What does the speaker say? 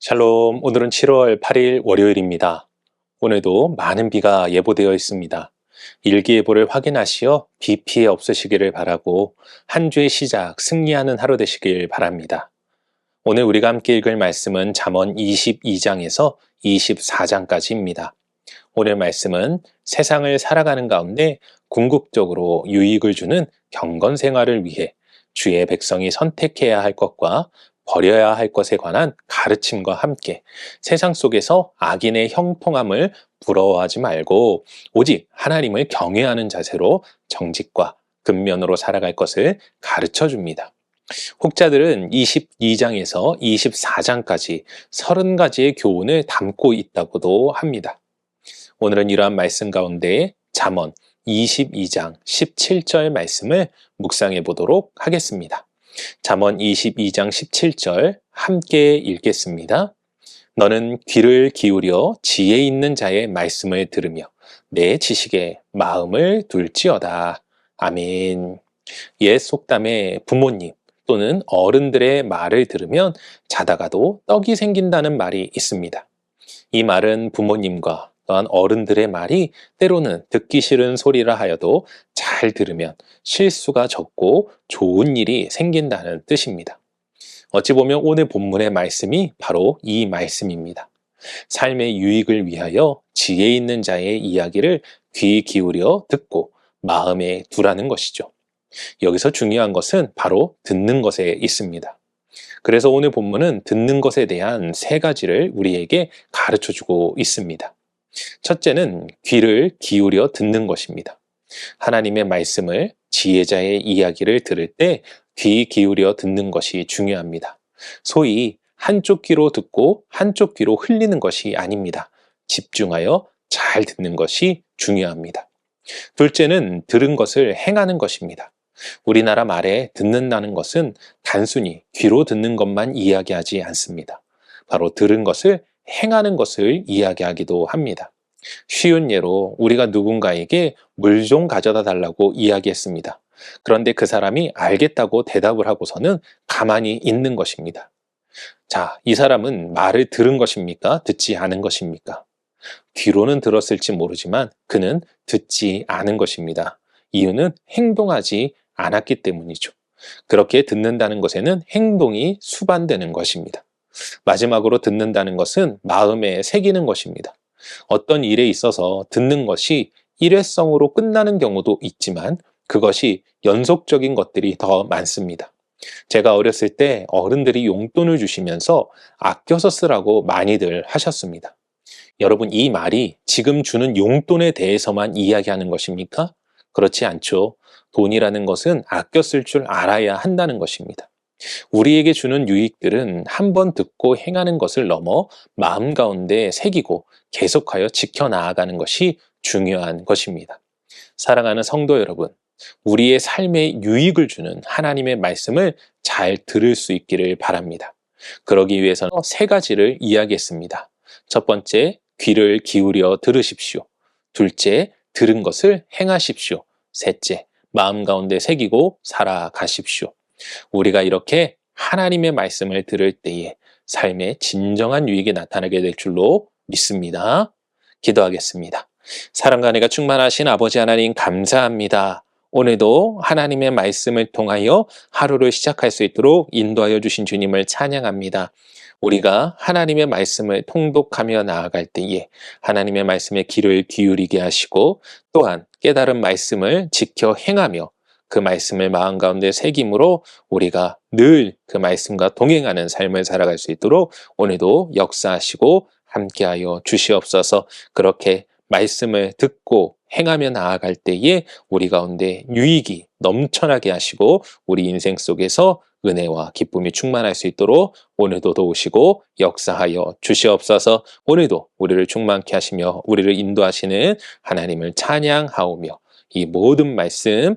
샬롬, 오늘은 7월 8일 월요일입니다. 오늘도 많은 비가 예보되어 있습니다. 일기예보를 확인하시어 비 피해 없으시기를 바라고 한 주의 시작 승리하는 하루 되시길 바랍니다. 오늘 우리가 함께 읽을 말씀은 잠언 22장에서 24장까지입니다. 오늘 말씀은 세상을 살아가는 가운데 궁극적으로 유익을 주는 경건 생활을 위해 주의 백성이 선택해야 할 것과 버려야 할 것에 관한 가르침과 함께 세상 속에서 악인의 형통함을 부러워하지 말고 오직 하나님을 경외하는 자세로 정직과 근면으로 살아갈 것을 가르쳐 줍니다. 혹자들은 22장에서 24장까지 30가지의 교훈을 담고 있다고도 합니다. 오늘은 이러한 말씀 가운데 잠언 22장 17절 말씀을 묵상해 보도록 하겠습니다. 잠언 22장 17절 함께 읽겠습니다. 너는 귀를 기울여 지혜 있는 자의 말씀을 들으며 내 지식에 마음을 둘지어다. 아멘. 옛 속담에 부모님 또는 어른들의 말을 들으면 자다가도 떡이 생긴다는 말이 있습니다. 이 말은 부모님과 또한 어른들의 말이 때로는 듣기 싫은 소리라 하여도 잘 들으면 실수가 적고 좋은 일이 생긴다는 뜻입니다. 어찌 보면 오늘 본문의 말씀이 바로 이 말씀입니다. 삶의 유익을 위하여 지혜 있는 자의 이야기를 귀 기울여 듣고 마음에 두라는 것이죠. 여기서 중요한 것은 바로 듣는 것에 있습니다. 그래서 오늘 본문은 듣는 것에 대한 세 가지를 우리에게 가르쳐 주고 있습니다. 첫째는 귀를 기울여 듣는 것입니다. 하나님의 말씀을 지혜자의 이야기를 들을 때 귀 기울여 듣는 것이 중요합니다. 소위 한쪽 귀로 듣고 한쪽 귀로 흘리는 것이 아닙니다. 집중하여 잘 듣는 것이 중요합니다. 둘째는 들은 것을 행하는 것입니다. 우리나라 말에 듣는다는 것은 단순히 귀로 듣는 것만 이야기하지 않습니다. 바로 들은 것을 행하는 것을 이야기하기도 합니다. 쉬운 예로 우리가 누군가에게 물 좀 가져다 달라고 이야기했습니다. 그런데 그 사람이 알겠다고 대답을 하고서는 가만히 있는 것입니다. 자, 이 사람은 말을 들은 것입니까? 듣지 않은 것입니까? 귀로는 들었을지 모르지만 그는 듣지 않은 것입니다. 이유는 행동하지 않았기 때문이죠. 그렇게 듣는다는 것에는 행동이 수반되는 것입니다. 마지막으로 듣는다는 것은 마음에 새기는 것입니다. 어떤 일에 있어서 듣는 것이 일회성으로 끝나는 경우도 있지만 그것이 연속적인 것들이 더 많습니다. 제가 어렸을 때 어른들이 용돈을 주시면서 아껴서 쓰라고 많이들 하셨습니다. 여러분, 이 말이 지금 주는 용돈에 대해서만 이야기하는 것입니까? 그렇지 않죠. 돈이라는 것은 아껴 쓸 줄 알아야 한다는 것입니다. 우리에게 주는 유익들은 한 번 듣고 행하는 것을 넘어 마음 가운데 새기고 계속하여 지켜나가는 것이 중요한 것입니다. 사랑하는 성도 여러분, 우리의 삶에 유익을 주는 하나님의 말씀을 잘 들을 수 있기를 바랍니다. 그러기 위해서는 세 가지를 이야기했습니다. 첫 번째, 귀를 기울여 들으십시오. 둘째, 들은 것을 행하십시오. 셋째, 마음 가운데 새기고 살아가십시오. 우리가 이렇게 하나님의 말씀을 들을 때에 삶의 진정한 유익이 나타나게 될 줄로 믿습니다. 기도하겠습니다. 사랑과 은혜가 충만하신 아버지 하나님 감사합니다. 오늘도 하나님의 말씀을 통하여 하루를 시작할 수 있도록 인도하여 주신 주님을 찬양합니다. 우리가 하나님의 말씀을 통독하며 나아갈 때에 하나님의 말씀에 귀를 기울이게 하시고 또한 깨달은 말씀을 지켜 행하며 그 말씀을 마음 가운데 새김으로 우리가 늘 그 말씀과 동행하는 삶을 살아갈 수 있도록 오늘도 역사하시고 함께하여 주시옵소서. 그렇게 말씀을 듣고 행하며 나아갈 때에 우리 가운데 유익이 넘쳐나게 하시고 우리 인생 속에서 은혜와 기쁨이 충만할 수 있도록 오늘도 도우시고 역사하여 주시옵소서. 오늘도 우리를 충만케 하시며 우리를 인도하시는 하나님을 찬양하오며 이 모든 말씀